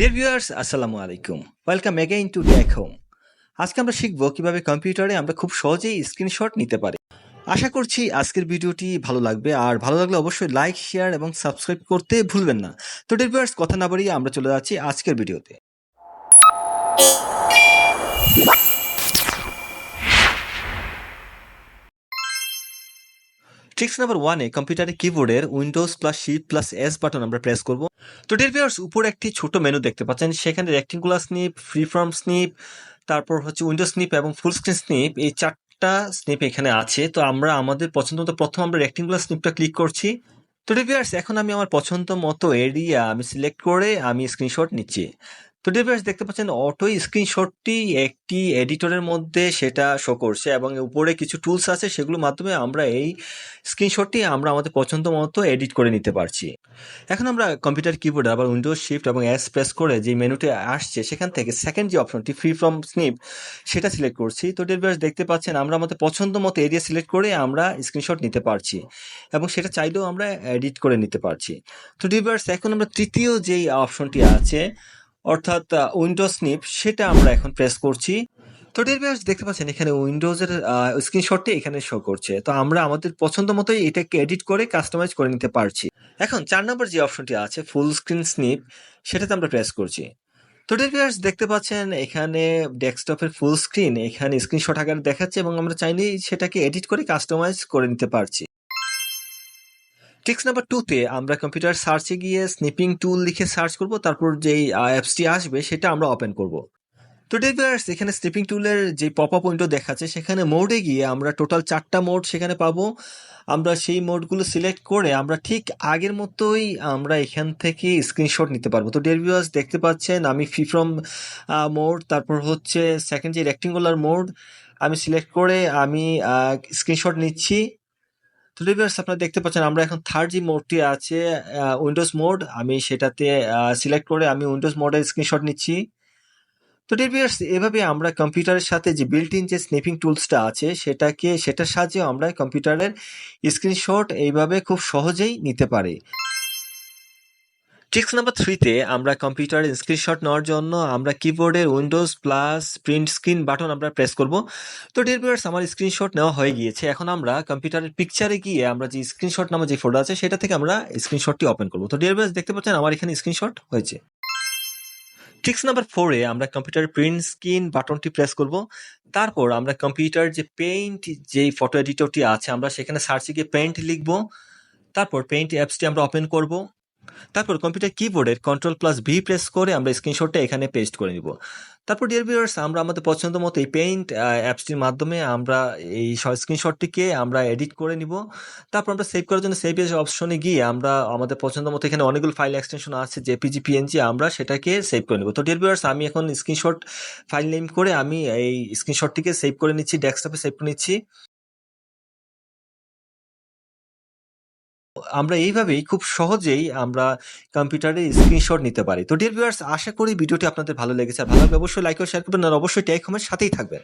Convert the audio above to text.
Deer viewers আসসালামু আলাইকুম। Welcome again to DAC home আজকে আমরা শিখব কীভাবে কম্পিউটারে আমরা খুব সহজেই স্ক্রিনশট নিতে পারি। আশা করছি আজকের ভিডিওটি ভালো লাগবে, আর ভালো লাগলে অবশ্যই লাইক শেয়ার এবং সাবস্ক্রাইব করতে ভুলবেন না। তো ডিয়ার ভিউয়ার্স কথা না বাড়িয়ে আমরা চলে যাচ্ছি আজকের ভিডিওতে। ট্রিক্স নাম্বার ওয়ানে কম্পিউটারের কিবোর্ডের windows plus shift plus S button আমরা প্রেস করব। তো ডিয়ার ভিউয়ার্স উপরে একটি ছোট মেনু দেখতে পাচ্ছেন। সেখানে rectangular snip free form snip তারপর হচ্ছে উইন্ডোজ স্নিপ এবং ফুল স্ক্রিন স্নিপ এই চারটা স্নিপ এখানে আছে। তো আমরা আমাদের পছন্দ মতো প্রথম আমরা রেক্টেঙ্গুলার স্নিপটা ক্লিক করছি। তো ডিভিয়ার্স এখন আমি আমার পছন্দ মতো এরিয়া আমি সিলেক্ট করে আমি স্ক্রিনশট নিচ্ছি। তো ডিভিয়ার্স দেখতে পাচ্ছেন অটোই স্ক্রিনশটটি একটি এডিটরের মধ্যে সেটা শো করছে এবং উপরে কিছু টুলস আছে, সেগুলোর মাধ্যমে আমরা এই স্ক্রিনশটটি আমরা আমাদের পছন্দ মতো এডিট করে নিতে পারছি। এখন আমরা কম্পিউটার কিবোর্ড আবার উইন্ডোজ শিফট এবং এস প্রেস করে যে মেনুটি আসছে, সেখান থেকে সেকেন্ড যে অপশনটি ফ্রি ফ্রম স্নিপ সেটা সিলেক্ট করছি। তো ডিভিয়ার্স দেখতে পাচ্ছেন আমরা আমাদের পছন্দ মতো এরিয়া সিলেক্ট করে আমরা স্ক্রিনশট নিতে পারছি এবং সেটা চাইলেও আমরা এডিট করে নিতে পারছি। তো ডিভার্স এখন আমরা তৃতীয় যেই অপশনটি আছে অর্থাৎ উইন্ডোজ স্নিপ সেটা আমরা এখন প্রেস করছি। তো ডিভার্স দেখতে পাচ্ছেন, এখানে উইন্ডোজের স্ক্রিনশটটি এখানে শো করছে। তো আমরা আমাদের পছন্দ মতোই এটাকে এডিট করে কাস্টমাইজ করে নিতে পারছি। এখন, চার নম্বর যে অপশনটি আছে ফুল স্ক্রিন স্নিপ সেটাতে আমরা প্রেস করছি। তো ডিভার্স দেখতে পাচ্ছেন, এখানে ডেস্কটপের ফুল স্ক্রিন এখানে স্ক্রিনশট আকারে দেখাচ্ছে এবং আমরা চাইলেই সেটাকে এডিট করে কাস্টমাইজ করে নিতে পারছি। টিক্স নাম্বার টুতে আমরা কম্পিউটার সার্চে গিয়ে স্নিপিং টুল লিখে সার্চ করব, তারপর যেই অ্যাপসটি আসবে সেটা আমরা ওপেন করব। তো ডেভিয়ার্স এখানে স্নিপিং টুলের যে পপ আপ উইন্ডো দেখাচ্ছে, সেখানে মোডে গিয়ে আমরা টোটাল চারটা মোড সেখানে পাবো। আমরা সেই মোডগুলো সিলেক্ট করে আমরা ঠিক আগের মতোই আমরা এখান থেকে স্ক্রিনশট নিতে পারব। তো ডেভিয়ার্স দেখতে পাচ্ছেন আমি ফি ফ্রম মোড তারপর হচ্ছে সেকেন্ড যে রেক্টেঙ্গুলার মোড আমি সিলেক্ট করে আমি স্ক্রিনশট নিচ্ছি। তো রিভার্স আপনারা দেখতে পাচ্ছেন, আমরা এখন থার্ড জি মোডটি আছে উইন্ডোজ মোড আমি সেটাতে সিলেক্ট করে আমি উইন্ডোজ মোডের স্ক্রিনশট নিচ্ছি। তো রিভিয়ার্স এভাবে আমরা কম্পিউটারের সাথে যে বিল্ট ইন যে স্নিপিং টুলসটা আছে, সেটাকে, সেটার সাহায্যে আমরা কম্পিউটারের স্ক্রিনশট এইভাবে খুব সহজেই নিতে পারি। ট্রিক্স নাম্বার থ্রিতে আমরা কম্পিউটারের স্ক্রিনশট নেওয়ার জন্য আমরা কিবোর্ডের windows plus print screen button আমরা প্রেস করব। তো ডিয়ার ভিউয়ার্স আমার স্ক্রিনশট নেওয়া হয়ে গিয়েছে। এখন আমরা কম্পিউটারের পিকচারে গিয়ে আমরা যে স্ক্রিনশট নামে যে ফোল্ডার আছে, সেটা থেকে আমরা স্ক্রিনশটটি ওপেন করব। তো ডিয়ার ভিউয়ার্স দেখতে পাচ্ছেন আমার এখানে স্ক্রিনশট হয়েছে। ট্রিক্স নাম্বার ফোরে আমরা কম্পিউটারের প্রিন্ট স্ক্রিন বাটনটি প্রেস করব। তারপর আমরা কম্পিউটার যে পেইন্ট যেই ফটো এডিটরটি আছে, আমরা সেখানে সার্চে গিয়ে পেইন্ট লিখব। তারপর পেইন্ট অ্যাপসটি আমরা ওপেন করব। তারপর কম্পিউটার কিবোর্ডের কন্ট্রোল প্লাস ভি প্রেস করে আমরা স্ক্রিনশটটা এখানে পেস্ট করে নিব। তারপর ডিয়ার ভিউয়ার্স আমরা আমাদের পছন্দ মতো এই পেইন্ট অ্যাপসটির মাধ্যমে আমরা এই স্ক্রিনশটটিকে আমরা এডিট করে নিব। তারপর আমরা সেভ করার জন্য সেভ এজ অপশনে গিয়ে আমরা আমাদের পছন্দ মতো এখানে অনেকগুলো ফাইল এক্সটেনশন আছে জেপিজি পিএনজি আমরা সেটাকে সেভ করে নেব। তো ডিয়ার ভিউয়ার্স আমি এখন স্ক্রিনশট ফাইল নেম করে আমি এই স্ক্রিনশটটিকে সেভ করে নিচ্ছি ডেস্কটপে সেভ করে নিচ্ছি। আমরা এইভাবেই খুব সহজেই আমরা কম্পিউটারে স্ক্রিনশট নিতে পারি। তো ডিয়ার ভিউয়ার্স আশা করি ভিডিওটি আপনাদের ভালো লেগেছে। ভালো লাগলে অবশ্যই লাইক ও শেয়ার করবেন আর অবশ্যই টেক হোমের সাথেই থাকবেন।